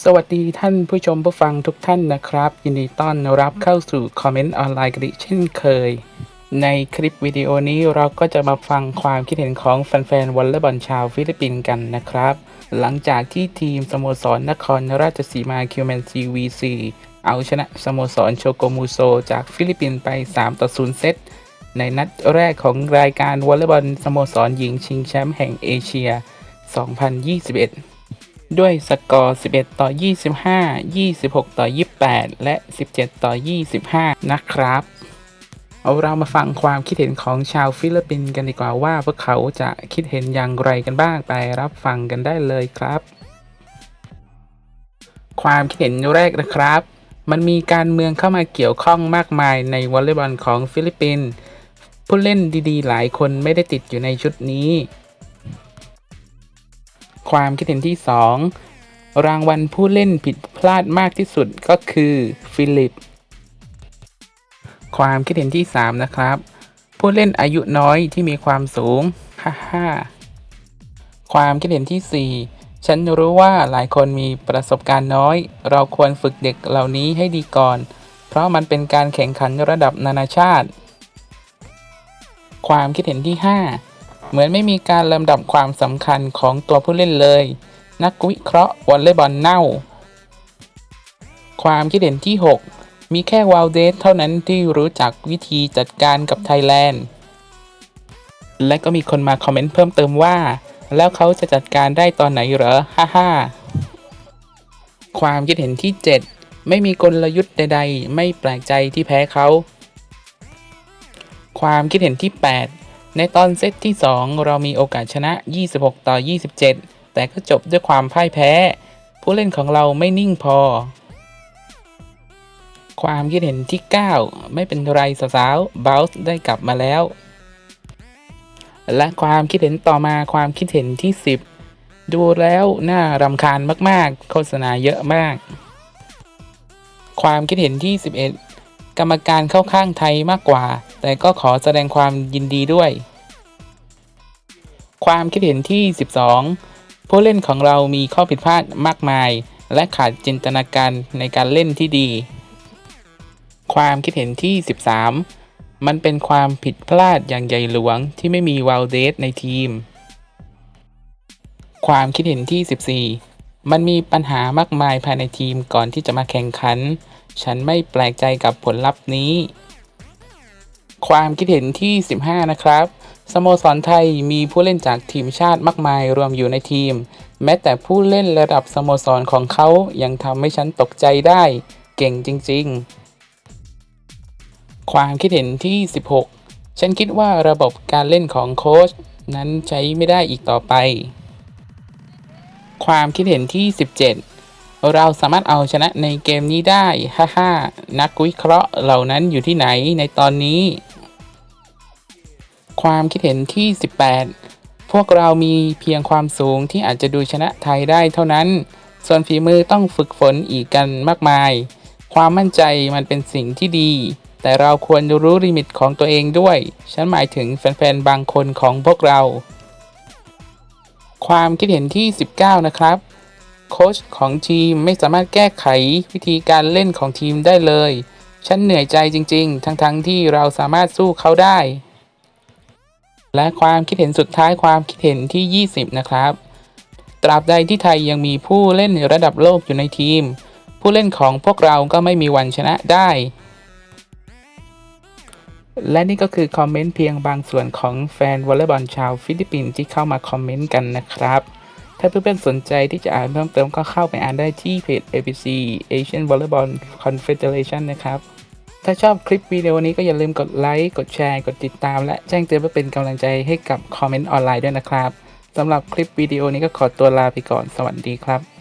สวัสดีท่านผู้ชมผู้ฟังทุกท่านนะครับ ยินดีต้อนรับเข้าสู่คอมเมนต์ออนไลน์กันอีกเช่นเคย ในคลิปวิดีโอนี้เราก็จะมาฟังความคิดเห็นของแฟนๆวอลเลย์บอลชาวฟิลิปปินส์กันนะครับ หลังจากที่ทีมสโมสรนครราชสีมาคิวแมนซีวีซีเอาชนะสโมสรโชโกมูโซจากฟิลิปปินส์ไป 3 ต่อ 0 เซตในนัดแรกของรายการวอลเลย์บอลสโมสรหญิงชิงแชมป์แห่งเอเชีย 2021 ด้วยสกอร์ 11 ต่อ 25 26 ต่อ 28 และ 17 ต่อ 25 นะครับ เอาเรามาฟังความคิดเห็นของชาวฟิลิปปินส์กันดีกว่าว่าพวกเขาจะคิดเห็นอย่างไรกันบ้างไปรับฟังกันได้เลยครับ ความคิดเห็นแรกนะครับ มันมีการเมืองเข้ามาเกี่ยวข้องมากมายในวอลเลย์บอลของฟิลิปปินส์ผู้เล่นดีๆ หลายคนไม่ได้ติดอยู่ในชุดนี้ ความคิดเห็นที่ 2 รางวัลผู้เล่นผิดพลาดมากที่สุดก็คือฟิลิป ความคิดเห็นที่ 3 นะครับ ผู้เล่นอายุน้อยที่มีความสูงฮ่าฮ่าความคิดเห็นที่ 4 ฉันรู้ว่าหลายคนมีประสบการณ์น้อย เราควรฝึกเด็กเหล่านี้ให้ดีก่อน เพราะมันเป็นการแข่งขันระดับนานาชาติ ความคิดเห็นที่ 5 เหมือนไม่มีการลำดับความสำคัญของตัวผู้เล่นเลย นักวิเคราะห์วอลเลย์บอลเน่า ความคิดเห็นที่ 6 มีแค่วาลเดสเท่านั้นที่รู้จักวิธีจัดการกับไทยแลนด์ และก็มีคนมาคอมเมนต์เพิ่มเติมว่า แล้วเขาจะจัดการได้ตอนไหนเหรอ ฮ่าฮ่าความคิดเห็นที่ 7 ไม่มีกลยุทธ์ใด ๆ ไม่แปลกใจที่แพ้เขา ความคิดเห็นที่ 8 ในตอนเซตที่ 2 เรามีโอกาสชนะ 26 ต่อ 27 แต่ก็จบด้วยความพ่ายแพ้ ผู้เล่นของเราไม่นิ่งพอ ความคิดเห็นที่ 9 ไม่เป็นไรสาวๆบ o ลส์ได้กลับมาแล้ว และความคิดเห็นต่อมาความคิดเห็นที่ 10 ดูแล้วน่ารำคาญมากๆ โฆษณาเยอะมาก ความคิดเห็นที่ 11 กรรมการเข้าข้างไทยมากกว่า แต่ก็ขอแสดงความยินดีด้วย ความคิดเห็นที่ 12 ผู้เล่นของเรามีข้อผิดพลาดมากมาย และขาดจินตนาการในการเล่นที่ดี ความคิดเห็นที่ 13 มันเป็นความผิดพลาดอย่างใหญ่หลวงที่ไม่มีวาลเดสในทีม ความคิดเห็นที่ 14มันมีปัญหามากมายภายในทีมก่อนที่จะมาแข่งขัน ฉันไม่แปลกใจกับผลลัพธ์นี้ ความคิดเห็นที่ 15 นะครับสโมสรไทยมีผู้เล่นจากทีมชาติมากมายรวมอยู่ในทีม แม้แต่ผู้เล่นระดับสโมสรของเขายังทำให้ฉันตกใจได้ เก่งจริง ๆ ความคิดเห็นที่ 16 ฉันคิดว่าระบบการเล่นของโค้ชนั้นใช้ไม่ได้อีกต่อไป ความคิดเห็นที่ 17 เราสามารถเอาชนะในเกมนี้ได้ ฮ่าฮ่านักวิเคราะห์เหล่านั้นอยู่ที่ไหนในตอนนี้ ความคิดเห็นที่ 18 พวกเรามีเพียงความสูงที่อาจจะดูชนะไทยได้เท่านั้น ส่วนฝีมือต้องฝึกฝนอีกกันมากมาย ความมั่นใจมันเป็นสิ่งที่ดี แต่เราควรรู้ลิมิตของตัวเองด้วย ฉันหมายถึงแฟนๆ บางคนของพวกเรา ความคิดเห็นที่ 19 นะครับ โค้ชของทีมไม่สามารถแก้ไขวิธีการเล่นของทีมได้เลย ฉันเหนื่อยใจจริง ๆ ทั้งๆทที่เราสามารถสู้เขาได้ และความคิดเห็นสุดท้ายความคิดเห็นที่ 20 นะครับ ตราบใดที่ไทยยังมีผู้เล่นระดับโลกอยู่ในทีม ผู้เล่นของพวกเราก็ไม่มีวันชนะได้ และนี่ก็คือคอมเมนต์เพียงบางส่วนของแฟนวอลเลย์บอลชาวฟิลิปปินส์ที่เข้ามาคอมเมนต์กันนะครับ ถ้าเพื่อนๆสนใจที่จะอ่านเพิ่มเติมก็เข้าไปอ่านได้ที่เพจ ABC Asian Volleyball Confederation นะครับ ถ้าชอบคลิปวิดีโอนี้ก็อย่าลืมกดไลค์ กดแชร์ กดติดตาม และแจ้งเตือนเพื่อเป็นกำลังใจให้กับคอมเมนต์ออนไลน์ด้วยนะครับสำหรับคลิปวิดีโอนี้ก็ขอตัวลาไปก่อน สวัสดีครับ